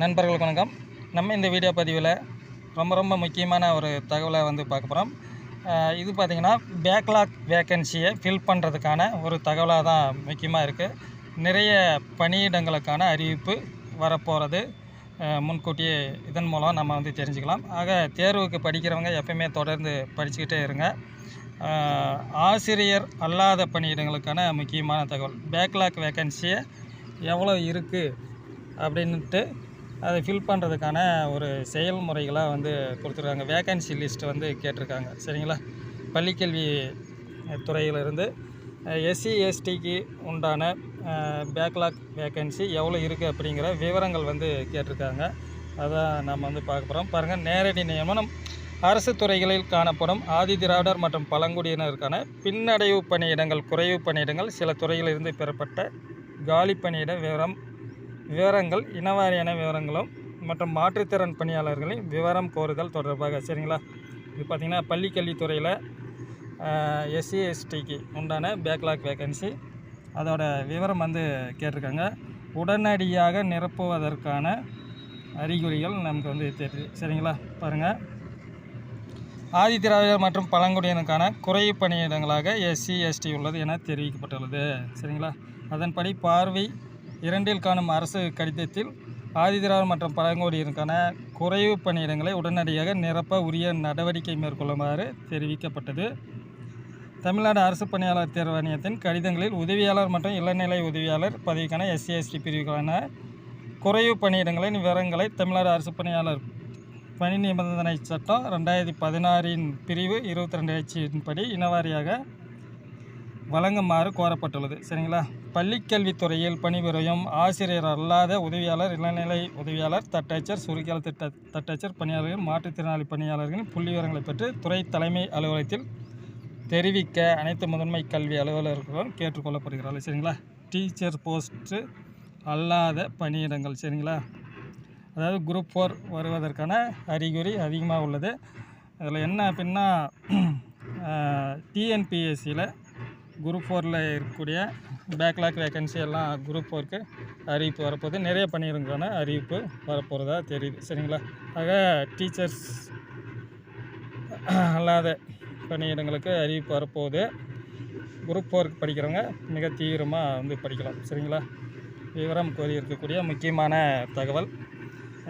நண்பர்களுக்கு வணக்கம். நம்ம இந்த வீடியோ பதிவில் ரொம்ப ரொம்ப முக்கியமான ஒரு தகவலை வந்து பார்க்க போகிறோம் இது பார்த்திங்கன்னா பேக்லாக் வேக்கன்சியை ஃபில் பண்ணுறதுக்கான ஒரு தகவலாக தான் முக்கியமாக இருக்குது நிறைய பணியிடங்களுக்கான அறிவிப்பு வரப்போகிறது முன்கூட்டியே இதன் மூலம் நம்ம வந்து தெரிஞ்சுக்கலாம். ஆக தேர்வுக்கு படிக்கிறவங்க எப்பயுமே தொடர்ந்து படிச்சுக்கிட்டே இருங்க. ஆசிரியர் அல்லாத பணியிடங்களுக்கான முக்கியமான தகவல் பேக்லாக் வேக்கன்சியை எவ்வளோ இருக்குது அப்படின்ட்டு அதை ஃபில் பண்ணுறதுக்கான ஒரு செயல்முறைகளாக வந்து கொடுத்துருக்காங்க. வேக்கன்சி லிஸ்ட் வந்து கேட்டிருக்காங்க. சரிங்களா? பள்ளிக்கல்வி துறையிலிருந்து எஸ்சி எஸ்டிக்கு உண்டான பேக்லாக் வேக்கன்சி எவ்வளோ இருக்குது அப்படிங்கிற விவரங்கள் வந்து கேட்டிருக்காங்க. அதான் நம்ம வந்து பார்க்க போகிறோம் பாருங்கள் நேரடி நியமனம். அரசு துறைகளில் காணப்படும் ஆதி திராவிடர் மற்றும் பழங்குடியினருக்கான பின்னடைவு பணியிடங்கள் குறைவு பணியிடங்கள் சில துறையிலிருந்து பெறப்பட்ட காலி பணியிட விவரம் விவரங்கள் இனவாரியான விவரங்களும் மற்றும் மாற்றுத்திறன் பணியாளர்களின் விவரம் கோருதல் தொடர்பாக சரிங்களா? இது பார்த்திங்கன்னா பள்ளிக்கல்வித்துறையில் எஸ்சி எஸ்டிக்கு உண்டான பேக்லாக் வேக்கன்சி அதோட விவரம் வந்து கேட்டிருக்காங்க. உடனடியாக நிரப்புவதற்கான அறிகுறிகள் நமக்கு வந்து தெரியுது. சரிங்களா? பாருங்கள் ஆதிதிராவிடர் மற்றும் பழங்குடியினருக்கான குறைவு பணியிடங்களாக எஸ்சி எஸ்டி உள்ளது என தெரிவிக்கப்பட்டுள்ளது. சரிங்களா? அதன்படி பார்வை இரண்டில் காணும் அரசு கடிதத்தில் ஆதிதிராவிடர் மற்றும் பழங்குடியினருக்கான குறைவு பணியிடங்களை உடனடியாக நிரப்ப உரிய நடவடிக்கை மேற்கொள்ளுமாறு தெரிவிக்கப்பட்டது. தமிழ்நாடு அரசு பணியாளர் தேர்வாணையத்தின் கடிதங்களில் உதவியாளர் மற்றும் இளநிலை உதவியாளர் பதவிக்கான எஸ்சி எஸ்டி பிரிவுக்கான குறைவு பணியிடங்களின் விவரங்களை தமிழ்நாடு அரசு பணியாளர் பணி நிபந்தனை சட்டம் ரெண்டாயிரத்தி பதினாறின் பிரிவு இருபத்தி ரெண்டு படி இனவாரியாக வழங்குமாறு கோரப்பட்டுள்ளது. சரிங்களா? பள்ளிக்கல்வித்துறையில் பணிபுரியும் ஆசிரியர் அல்லாத உதவியாளர் இளநிலை உதவியாளர் தட்டச்சர் சுருக்கியல் திட்ட தட்டச்சர் பணியாளர்கள் மாற்றுத்திறனாளி பணியாளர்களின் புள்ளி விவரங்களை பெற்று துறை தலைமை அலுவலகத்தில் தெரிவிக்க அனைத்து முதன்மை கல்வி அலுவலர்களும் கேட்டுக்கொள்ளப்படுகிறார்கள். சரிங்களா? டீச்சர் போஸ்ட்டு அல்லாத பணியிடங்கள். சரிங்களா? அதாவது குரூப் ஃபோர் வருவதற்கான அறிகுறி அதிகமாக உள்ளது. அதில் என்ன அப்படின்னா டிஎன்பிஎஸ்சியில் குரூப் ஃபோரில் இருக்கக்கூடிய பேக்லாக் வேக்கன்சி எல்லாம் குரூப் ஃபோருக்கு அறிவிப்பு வரப்போகுது. நிறைய பணியிருக்கான அறிவிப்பு வரப்போகிறதா தெரியுது. சரிங்களா? ஆக டீச்சர்ஸ் அல்லாத பணியிடங்களுக்கு அறிவிப்பு வரப்போகுது. குரூப் ஃபோருக்கு படிக்கிறவங்க மிக தீவிரமாக வந்து படிக்கலாம். சரிங்களா? விவரம் கோரி இருக்கக்கூடிய முக்கியமான தகவல்.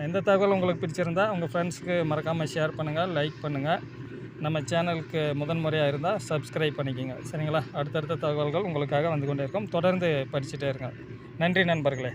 இந்த தகவல் உங்களுக்கு பிடிச்சிருந்தா உங்கள் ஃப்ரெண்ட்ஸுக்கு மறக்காமல் ஷேர் பண்ணுங்கள் லைக் பண்ணுங்கள் நம்ம சேனலுக்கு முதன்முறையாக இருந்தால் சப்ஸ்கிரைப் பண்ணிக்கோங்க. சரிங்களா? அடுத்தடுத்த தகவல்கள் உங்களுக்காக வந்து கொண்டே இருக்கும். தொடர்ந்து படிச்சுட்டே இருங்க. நன்றி நண்பர்களே.